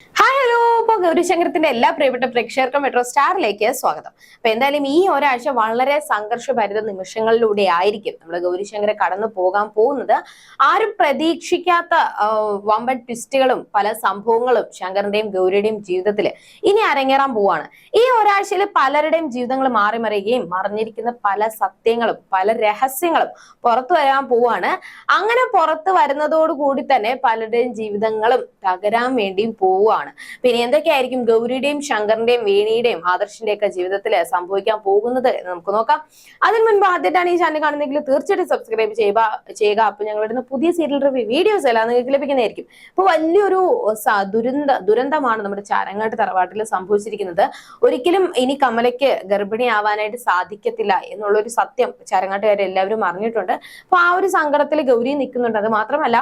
Hi hello ഇപ്പൊ ഗൗരിശങ്കരത്തിന്റെ എല്ലാ പ്രിയപ്പെട്ട പ്രേക്ഷകർക്കും മെട്രോ സ്റ്റാറിലേക്ക് സ്വാഗതം. അപ്പൊ എന്തായാലും ഈ ഒരാഴ്ച വളരെ സംഘർഷഭരിത നിമിഷങ്ങളിലൂടെ ആയിരിക്കും നമ്മൾ ഗൗരിശങ്കരെ കടന്നു പോകാൻ പോകുന്നത്. ആരും പ്രതീക്ഷിക്കാത്ത വമ്പൻ ട്വിസ്റ്റുകളും പല സംഭവങ്ങളും ശങ്കറിന്റെയും ഗൗരിയുടെയും ജീവിതത്തിൽ ഇനി അരങ്ങേറാൻ പോവാണ്. ഈ ഒരാഴ്ചയിൽ പലരുടെയും ജീവിതങ്ങൾ മാറി മറിയുകയും മറിഞ്ഞിരിക്കുന്ന പല സത്യങ്ങളും പല രഹസ്യങ്ങളും പുറത്തു വരാൻ പോവാണ്. അങ്ങനെ പുറത്തു വരുന്നതോടുകൂടി തന്നെ പലരുടെയും ജീവിതങ്ങളും തകരാൻ വേണ്ടിയും പോവുകയാണ് പിന്നെ എന്തൊക്കെയായിരിക്കും ഗൗരിയുടെയും ശങ്കറിന്റെയും വേണിയുടെയും ആദർശിന്റെ ഒക്കെ ജീവിതത്തിൽ സംഭവിക്കാൻ പോകുന്നത് എന്ന് നമുക്ക് നോക്കാം. അതിന് മുൻപ് ആദ്യമായിട്ടാണ് ഈ ചാനൽ കാണുന്നെങ്കിൽ തീർച്ചയായിട്ടും സബ്സ്ക്രൈബ് ചെയ്യുക ചെയ്യുക. അപ്പൊ ഞങ്ങളുടെ പുതിയ സീരിയൽ റിവ്യൂ വീഡിയോസ് എല്ലാം നിങ്ങൾക്ക് ലഭിക്കുന്നതായിരിക്കും. അപ്പൊ വലിയൊരു ദുരന്ത ദുരന്തമാണ് നമ്മുടെ ചാരങ്ങാട്ട് തറവാട്ടിൽ സംഭവിച്ചിരിക്കുന്നത്. ഒരിക്കലും ഇനി കമലയ്ക്ക് ഗർഭിണിയാവാനായിട്ട് സാധിക്കത്തില്ല എന്നുള്ളൊരു സത്യം ചാരങ്ങാട്ടുകാരെ എല്ലാവരും അറിഞ്ഞിട്ടുണ്ട്. അപ്പൊ ആ ഒരു സങ്കടത്തിൽ ഗൗരി നിൽക്കുന്നുണ്ട്. അത് മാത്രമല്ല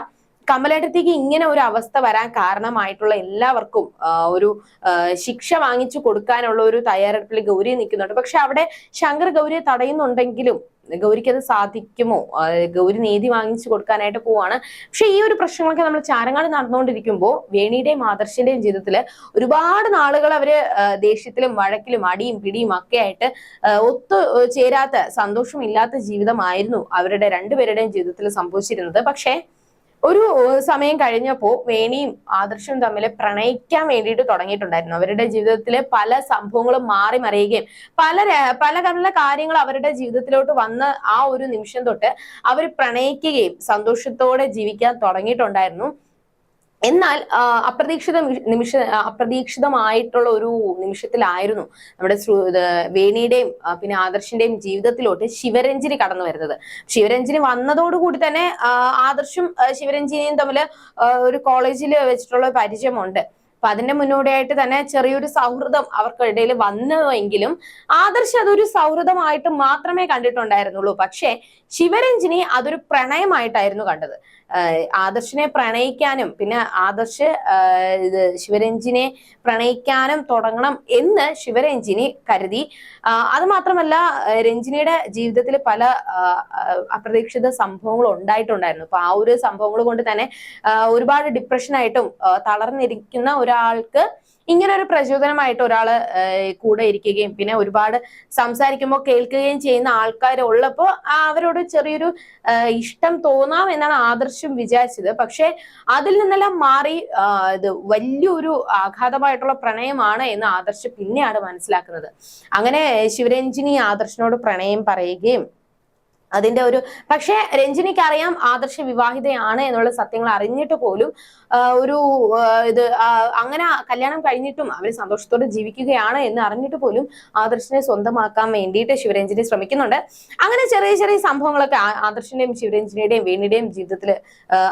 കമലേട്ടത്തേക്ക് ഇങ്ങനെ ഒരു അവസ്ഥ വരാൻ കാരണമായിട്ടുള്ള എല്ലാവർക്കും ഒരു ശിക്ഷ വാങ്ങിച്ചു കൊടുക്കാനുള്ള ഒരു തയ്യാറെടുപ്പിൽ ഗൗരി നിൽക്കുന്നുണ്ട്. പക്ഷെ അവിടെ ശങ്കർ ഗൗരിയെ തടയുന്നുണ്ടെങ്കിലും ഗൗരിക്ക് അത് സാധിക്കുമോ? ഗൗരി നീതി വാങ്ങിച്ചു കൊടുക്കാനായിട്ട് പോവാണ്. പക്ഷെ ഈ ഒരു പ്രശ്നങ്ങളൊക്കെ നമ്മൾ ചാരങ്ങാട് നടന്നുകൊണ്ടിരിക്കുമ്പോൾ വേണിയുടെയും ആദർശിന്റെയും ജീവിതത്തിൽ ഒരുപാട് നാളുകൾ അവർ ദേഷ്യത്തിലും വഴക്കിലും അടിയും പിടിയും ഒക്കെ ആയിട്ട് ഒത്തു ചേരാത്ത സന്തോഷമില്ലാത്ത ജീവിതമായിരുന്നു അവരുടെ രണ്ടുപേരുടെയും ജീവിതത്തിൽ സംഭവിച്ചിരുന്നത്. പക്ഷേ ഒരു സമയം കഴിഞ്ഞപ്പോ വേണിയും ആദർശവും തമ്മിൽ പ്രണയിക്കാൻ വേണ്ടിയിട്ട് തുടങ്ങിയിട്ടുണ്ടായിരുന്നു. അവരുടെ ജീവിതത്തിലെ പല സംഭവങ്ങളും മാറി മറിയുകയും പല പല പല കാര്യങ്ങൾ അവരുടെ ജീവിതത്തിലോട്ട് വന്ന ആ ഒരു നിമിഷം തൊട്ട് അവർ പ്രണയിക്കുകയും സന്തോഷത്തോടെ ജീവിക്കാൻ തുടങ്ങിയിട്ടുണ്ടായിരുന്നു. എന്നാൽ അപ്രതീക്ഷിത നിമിഷ അപ്രതീക്ഷിതമായിട്ടുള്ള ഒരു നിമിഷത്തിലായിരുന്നു നമ്മുടെ വേണിയുടെയും പിന്നെ ആദർശിന്റെയും ജീവിതത്തിലോട്ട് ശിവരഞ്ജിനി കടന്നു വരുന്നത്. ശിവരഞ്ജിനി വന്നതോടുകൂടി തന്നെ ആദർശും ശിവരഞ്ജിനിയും തമ്മിൽ ഒരു കോളേജിൽ വെച്ചിട്ടുള്ള പരിചയമുണ്ട്. അപ്പൊ അതിന്റെ മുന്നോടിയായിട്ട് തന്നെ ചെറിയൊരു സൗഹൃദം അവർക്കിടയിൽ വന്നുവെങ്കിലും ആദർശ് അതൊരു സൗഹൃദമായിട്ട് മാത്രമേ കണ്ടിട്ടുണ്ടായിരുന്നുള്ളൂ. പക്ഷേ ശിവരഞ്ജിനി അതൊരു പ്രണയമായിട്ടായിരുന്നു കണ്ടത്. ആദർശിനെ പ്രണയിക്കാനും പിന്നെ ആദർശ് ശിവരഞ്ജിനെ പ്രണയിക്കാനും തുടങ്ങണം എന്ന് ശിവരഞ്ജിനി കരുതി. അത് മാത്രമല്ല രഞ്ജിനിയുടെ ജീവിതത്തിൽ പല അപ്രതീക്ഷിത സംഭവങ്ങൾ ഉണ്ടായിട്ടുണ്ടായിരുന്നു. അപ്പൊ ആ ഒരു സംഭവങ്ങൾ കൊണ്ട് തന്നെ ഒരുപാട് ഡിപ്രഷനായിട്ടും തളർന്നിരിക്കുന്ന ഒരാൾക്ക് ഇങ്ങനെ ഒരു പ്രചോദനമായിട്ട് ഒരാൾ കൂടെ ഇരിക്കുകയും പിന്നെ ഒരുപാട് സംസാരിക്കുമ്പോൾ കേൾക്കുകയും ചെയ്യുന്ന ആൾക്കാർ ഉള്ളപ്പോൾ അവരോട് ചെറിയൊരു ഇഷ്ടം തോന്നാം എന്നാണ് ആദർശം വിചാരിച്ചത്. പക്ഷെ അതിൽ നിന്നെല്ലാം മാറി ഇത് വലിയൊരു ആഘാതമായിട്ടുള്ള പ്രണയമാണ് എന്ന് ആദർശ് പിന്നെയാണ് മനസ്സിലാക്കുന്നത്. അങ്ങനെ ശിവരഞ്ജിനി ആദർശിനോട് പ്രണയം പറയുകയും അതിന്റെ ഒരു പക്ഷേ രഞ്ജിനിക്ക് അറിയാം ആദർശ വിവാഹിതയാണ് എന്നുള്ള സത്യങ്ങൾ അറിഞ്ഞിട്ട് പോലും ഒരു ഇത് അങ്ങനെ കല്യാണം കഴിഞ്ഞിട്ടും അവർ സന്തോഷത്തോടെ ജീവിക്കുകയാണ് എന്ന് അറിഞ്ഞിട്ട് പോലും ആദർശിനെ സ്വന്തമാക്കാൻ വേണ്ടിയിട്ട് ശിവരഞ്ജിനി ശ്രമിക്കുന്നുണ്ട്. അങ്ങനെ ചെറിയ ചെറിയ സംഭവങ്ങളൊക്കെ ആദർശിന്റെയും ശിവരഞ്ജിനിയുടെയും വേണിയുടെയും ജീവിതത്തിൽ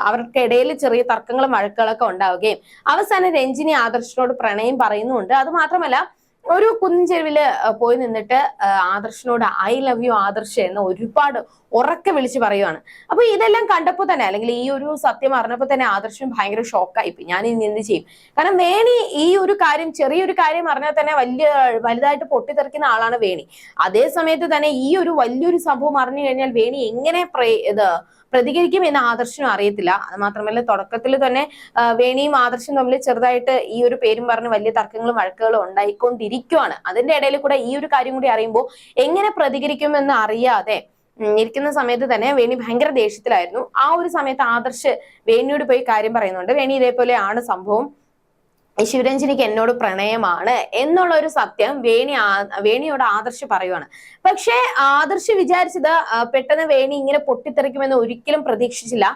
അവർക്കിടയിൽ ചെറിയ തർക്കങ്ങളും വഴക്കുകളൊക്കെ ഉണ്ടാവുകയും അവസാനം രഞ്ജിനി ആദർശിനോട് പ്രണയം പറയുന്നുണ്ട്. അത് മാത്രമല്ല ഒരു കുന്നിൻചെരുവിൽ പോയി നിന്നിട്ട് ആദർശിനോട് ഐ ലവ് യു ആദർശ് എന്ന് ഒരുപാട് ഉറക്കെ വിളിച്ച് പറയുവാണ്. അപ്പൊ ഇതെല്ലാം കണ്ടപ്പോൾ തന്നെ അല്ലെങ്കിൽ ഈ ഒരു സത്യം അറിഞ്ഞപ്പോൾ തന്നെ ആദർശം ഭയങ്കര ഷോക്കായി പോയി. ഞാൻ ഇനി എന്ത് ചെയ്യും? കാരണം വേണി ഈ ഒരു കാര്യം ചെറിയൊരു കാര്യം അറിഞ്ഞാൽ തന്നെ വലിയ വലുതായിട്ട് പൊട്ടിത്തെറിക്കുന്ന ആളാണ് വേണി അതേ സമയത്ത് തന്നെ ഈ ഒരു വലിയൊരു സംഭവം അറിഞ്ഞു കഴിഞ്ഞാൽ വേണി എങ്ങനെ ഇത് പ്രതികരിക്കും എന്ന് ആദർശനും അറിയത്തില്ല. മാത്രമല്ല തുടക്കത്തിൽ തന്നെ വേണിയും ആദർശം തമ്മിൽ ചെറുതായിട്ട് ഈ ഒരു പേരും പറഞ്ഞ് വലിയ തർക്കങ്ങളും വഴക്കുകളും ഉണ്ടായിക്കൊണ്ടിരിക്കുവാണ്. അതിന്റെ ഇടയിൽ കൂടെ ഈ ഒരു കാര്യം കൂടി അറിയുമ്പോൾ എങ്ങനെ പ്രതികരിക്കുമെന്ന് അറിയാതെ ഇരിക്കുന്ന സമയത്ത് തന്നെ വേണി ഭയങ്കര ദേഷ്യത്തിലായിരുന്നു. ആ ഒരു സമയത്ത് ആദർശ് വേണിയോട് പോയി കാര്യം പറയുന്നുണ്ട്. വേണി ഇതേപോലെ ആണ് സംഭവം. ശിവരഞ്ജനിക്ക് എന്നോട് പ്രണയമാണ് എന്നുള്ള ഒരു സത്യം വേണി വേണിയോട് ആദർശ് പറയുവാണ്. പക്ഷേ ആദർശ് വിചാരിച്ചത് പെട്ടെന്ന് വേണി ഇങ്ങനെ പൊട്ടിത്തെറിക്കുമെന്ന് ഒരിക്കലും പ്രതീക്ഷിച്ചില്ല.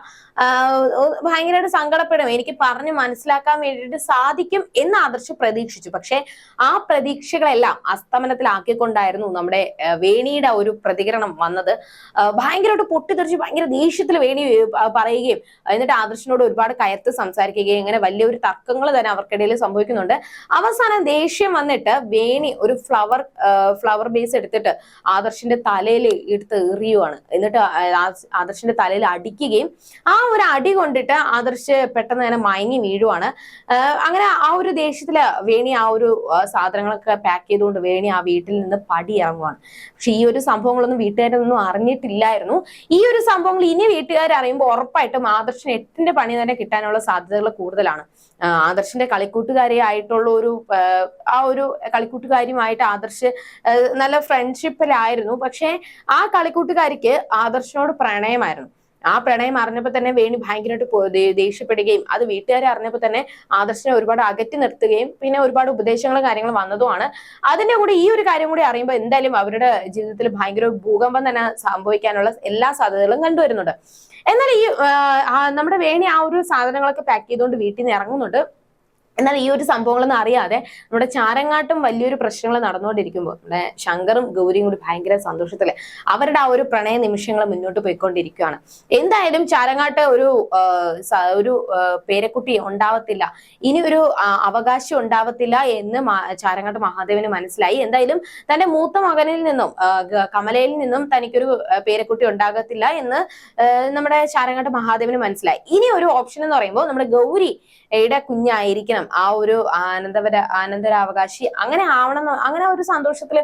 ഭയങ്കരമായിട്ട് സങ്കടപ്പെടും. എനിക്ക് പറഞ്ഞ് മനസ്സിലാക്കാൻ വേണ്ടിയിട്ട് സാധിക്കും എന്ന് ആദർശ് പ്രതീക്ഷിച്ചു. പക്ഷെ ആ പ്രതീക്ഷകളെല്ലാം അസ്തമനത്തിലാക്കിക്കൊണ്ടായിരുന്നു നമ്മുടെ വേണിയുടെ ഒരു പ്രതികരണം വന്നത്. ഭയങ്കരമായിട്ട് പൊട്ടിത്തെറിച്ച് ഭയങ്കര ദേഷ്യത്തിൽ വേണി പറയുകയും എന്നിട്ട് ആദർശിനോട് ഒരുപാട് കയർത്ത് സംസാരിക്കുകയും ഇങ്ങനെ വലിയൊരു തർക്കങ്ങൾ തന്നെ അവർക്കിടയിൽ സംഭവിക്കുന്നുണ്ട്. അവസാനം ദേഷ്യം വന്നിട്ട് വേണി ഒരു ഫ്ലവർ ഫ്ലവർ ബേസ് എടുത്തിട്ട് ആദർശിന്റെ തലയിൽ എടുത്ത് എറിയുവാണ്. എന്നിട്ട് ആദർശിന്റെ തലയിൽ അടിക്കുകയും ആ ഒരു അടി കൊണ്ടിട്ട് ആദർശ് പെട്ടെന്ന് തന്നെ മയങ്ങി വീഴുവാണ്. അങ്ങനെ ആ ഒരു ദേഷ്യത്തിൽ വേണി ആ ഒരു സാധനങ്ങളൊക്കെ പാക്ക് ചെയ്തുകൊണ്ട് വേണി ആ വീട്ടിൽ നിന്ന് പടി ഇറങ്ങുവാണ് പക്ഷെ ഈ ഒരു സംഭവങ്ങളൊന്നും വീട്ടുകാരൊന്നും അറിഞ്ഞിട്ടില്ലായിരുന്നു. ഈ ഒരു സംഭവങ്ങൾ ഇനി വീട്ടുകാർ അറിയുമ്പോൾ ഉറപ്പായിട്ടും ആദർശിന് എട്ടിന്റെ പണി തന്നെ കിട്ടാനുള്ള സാധ്യതകൾ കൂടുതലാണ്. ആദർശിന്റെ കളിക്കൂട്ടുകാരി ആയിട്ടുള്ള ഒരു ആ ഒരു കളിക്കൂട്ടുകാരിയുമായിട്ട് ആദർശ് നല്ല ഫ്രണ്ട്ഷിപ്പിലായിരുന്നു പക്ഷെ ആ കളിക്കൂട്ടുകാരിക്ക് ആദർശിനോട് പ്രണയമായിരുന്നു. ആ പ്രണയം അറിഞ്ഞപ്പോൾ തന്നെ വേണി ഭയങ്കരമായിട്ട് ദേഷ്യപ്പെടുകയും അത് വീട്ടുകാരെ അറിഞ്ഞപ്പോൾ തന്നെ ആദർശനെ ഒരുപാട് അകറ്റി നിർത്തുകയും പിന്നെ ഒരുപാട് ഉപദേശങ്ങളും കാര്യങ്ങളും വന്നതുമാണ്. അതിന്റെ കൂടെ ഈ ഒരു കാര്യം കൂടി അറിയുമ്പോൾ എന്തായാലും അവരുടെ ജീവിതത്തിൽ ഭയങ്കര ഭൂകമ്പം തന്നെ സംഭവിക്കാനുള്ള എല്ലാ സാധ്യതകളും കണ്ടുവരുന്നുണ്ട്. എന്നാൽ ഈ നമ്മുടെ വേണി ആ ഒരു സാധനങ്ങളൊക്കെ പാക്ക് ചെയ്തുകൊണ്ട് വീട്ടിൽ നിന്ന് ഇറങ്ങുന്നുണ്ട്. എന്നാൽ ഈ ഒരു സംഭവങ്ങളൊന്നും അറിയാതെ നമ്മുടെ ചാരങ്ങാട്ടും വലിയൊരു പ്രശ്നങ്ങൾ നടന്നുകൊണ്ടിരിക്കുമ്പോൾ നമ്മുടെ ശങ്കറും ഗൗരിയും കൂടി ഭയങ്കര സന്തോഷത്തിൽ അവരുടെ ആ ഒരു പ്രണയ നിമിഷങ്ങൾ മുന്നോട്ട് പോയിക്കൊണ്ടിരിക്കുകയാണ് എന്തായാലും ചാരങ്ങാട്ട് ഒരു ഒരു പേരക്കുട്ടി ഉണ്ടാവത്തില്ല. ഇനി ഒരു അവകാശം ഉണ്ടാവത്തില്ല എന്ന് ചാരങ്ങാട്ട് മഹാദേവന് മനസ്സിലായി. എന്തായാലും തന്റെ മൂത്ത മകനിൽ നിന്നും കമലയിൽ നിന്നും തനിക്കൊരു പേരക്കുട്ടി ഉണ്ടാകത്തില്ല എന്ന് നമ്മുടെ ചാരങ്ങാട്ട് മഹാദേവന് മനസ്സിലായി. ഇനി ഒരു ഓപ്ഷൻ എന്ന് പറയുമ്പോൾ നമ്മുടെ ഗൗരി യുടെ കുഞ്ഞായിരിക്കണം ആ ഒരു ആനന്ദവര ആനന്ദരാവകാശി. അങ്ങനെ ആവണം അങ്ങനെ ഒരു സന്തോഷത്തിൽ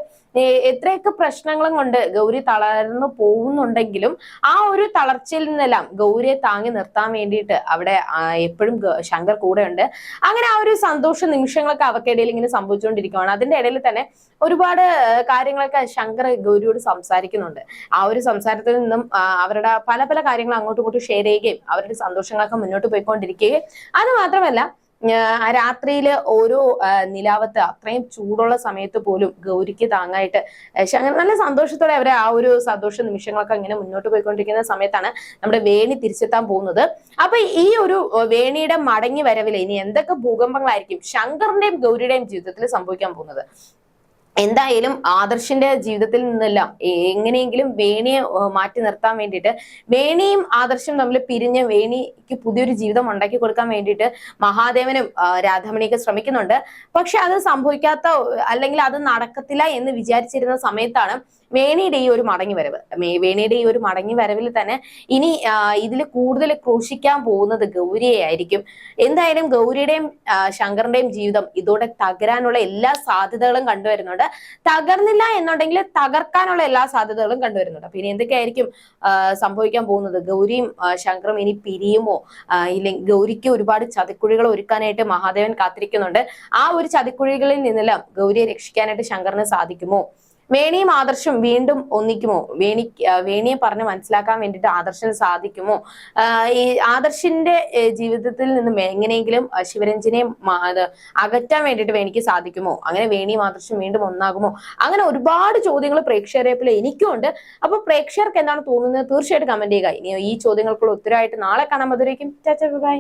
എത്രയൊക്കെ പ്രശ്നങ്ങളും കൊണ്ട് ഗൗരി തളർന്നു പോകുന്നുണ്ടെങ്കിലും ആ ഒരു തളർച്ചയിൽ നിന്നെല്ലാം ഗൗരിയെ താങ്ങി നിർത്താൻ വേണ്ടിയിട്ട് അവിടെ എപ്പോഴും ശങ്കർ കൂടെയുണ്ട്. അങ്ങനെ ആ ഒരു സന്തോഷ നിമിഷങ്ങളൊക്കെ അവക്കിടയിൽ ഇങ്ങനെ സംഭവിച്ചുകൊണ്ടിരിക്കുകയാണ് അതിന്റെ ഇടയിൽ തന്നെ ഒരുപാട് കാര്യങ്ങളൊക്കെ ശങ്കർ ഗൗരിയോട് സംസാരിക്കുന്നുണ്ട്. ആ ഒരു സംസാരത്തിൽ നിന്നും അവരുടെ പല പല കാര്യങ്ങൾ അങ്ങോട്ടും ഇങ്ങോട്ടും ഷെയർ ചെയ്യുകയും അവരുടെ സന്തോഷങ്ങളൊക്കെ മുന്നോട്ട് പോയിക്കൊണ്ടിരിക്കുകയും അത് മാത്രമല്ല ആ രാത്രിയിൽ ഓരോ നിലാവത്ത് അത്രയും ചൂടുള്ള സമയത്ത് പോലും ഗൗരിക്ക് താങ്ങായിട്ട് അങ്ങനെ നല്ല സന്തോഷത്തോടെ അവരെ ആ ഒരു സന്തോഷ നിമിഷങ്ങളൊക്കെ ഇങ്ങനെ മുന്നോട്ട് പോയിക്കൊണ്ടിരിക്കുന്ന സമയത്താണ് നമ്മുടെ വേണി തിരിച്ചെത്താൻ പോകുന്നത്. അപ്പൊ ഈ ഒരു വേണിയുടെ മടങ്ങി വരവിൽ ഇനി എന്തൊക്കെ ഭൂകമ്പങ്ങളായിരിക്കും ശങ്കറിന്റെയും ഗൗരിയുടെയും ജീവിതത്തിൽ സംഭവിക്കാൻ പോകുന്നത്? എന്തായാലും ആദർശിന്റെ ജീവിതത്തിൽ നിന്നെല്ലാം എങ്ങനെയെങ്കിലും വേണിയെ മാറ്റി നിർത്താൻ വേണ്ടിയിട്ട് വേണിയും ആദർശും തമ്മിൽ പിരിഞ്ഞ് വേണിക്ക് പുതിയൊരു ജീവിതം ഉണ്ടാക്കി കൊടുക്കാൻ വേണ്ടിയിട്ട് മഹാദേവനും രാധാമണിയൊക്കെ ശ്രമിക്കുന്നുണ്ട്. പക്ഷെ അത് സംഭവിക്കാത്ത അല്ലെങ്കിൽ അത് നടക്കത്തില്ല എന്ന് വിചാരിച്ചിരുന്ന സമയത്താണ് വേണിയുടെ ഈ ഒരു മടങ്ങി വരവ് വേണിയുടെ ഈ ഒരു മടങ്ങി വരവിൽ തന്നെ ഇനി ഇതിൽ കൂടുതൽ ക്രൂശിക്കാൻ പോകുന്നത് ഗൗരിയെ ആയിരിക്കും. എന്തായാലും ഗൗരിയുടെയും ശങ്കറിന്റെയും ജീവിതം ഇതോടെ തകരാനുള്ള എല്ലാ സാധ്യതകളും കണ്ടുവരുന്നുണ്ട്. തകർന്നില്ല എന്നുണ്ടെങ്കിൽ തകർക്കാനുള്ള എല്ലാ സാധ്യതകളും കണ്ടുവരുന്നുണ്ട്. ഇനി എന്തൊക്കെയായിരിക്കും സംഭവിക്കാൻ പോകുന്നത്? ഗൗരിയും ശങ്കറും ഇനി പിരിയുമോ? ഇല്ലെങ്കിൽ ഗൗരിക്ക് ഒരുപാട് ചതിക്കുഴികൾ ഒരുക്കാനായിട്ട് മഹാദേവൻ കാത്തിരിക്കുന്നുണ്ട്. ആ ഒരു ചതിക്കുഴികളിൽ നിന്നെല്ലാം ഗൗരിയെ രക്ഷിക്കാനായിട്ട് ശങ്കറിന് സാധിക്കുമോ? വേണിയും ആദർശം വീണ്ടും ഒന്നിക്കുമോ? വേണി വേണിയെ പറഞ്ഞ് മനസ്സിലാക്കാൻ വേണ്ടിയിട്ട് ആദർശന് സാധിക്കുമോ? ഈ ആദർശിന്റെ ജീവിതത്തിൽ നിന്നും എങ്ങനെയെങ്കിലും ശിവരഞ്ജിനെ അകറ്റാൻ വേണ്ടിയിട്ട് വേണിക്ക് സാധിക്കുമോ? അങ്ങനെ വേണിയും ആദർശം വീണ്ടും ഒന്നാകുമോ? അങ്ങനെ ഒരുപാട് ചോദ്യങ്ങൾ പ്രേക്ഷകരേപ്പിൽ എനിക്കും ഉണ്ട് അപ്പൊ പ്രേക്ഷകർക്ക് എന്താണ് തോന്നുന്നത്? തീർച്ചയായിട്ടും കമന്റ് ചെയ്യുക. ഇനി ഈ ചോദ്യങ്ങൾക്കുള്ള ഉത്തരവായിട്ട് നാളെ കാണാൻ മധുരയ്ക്കും ബൈ.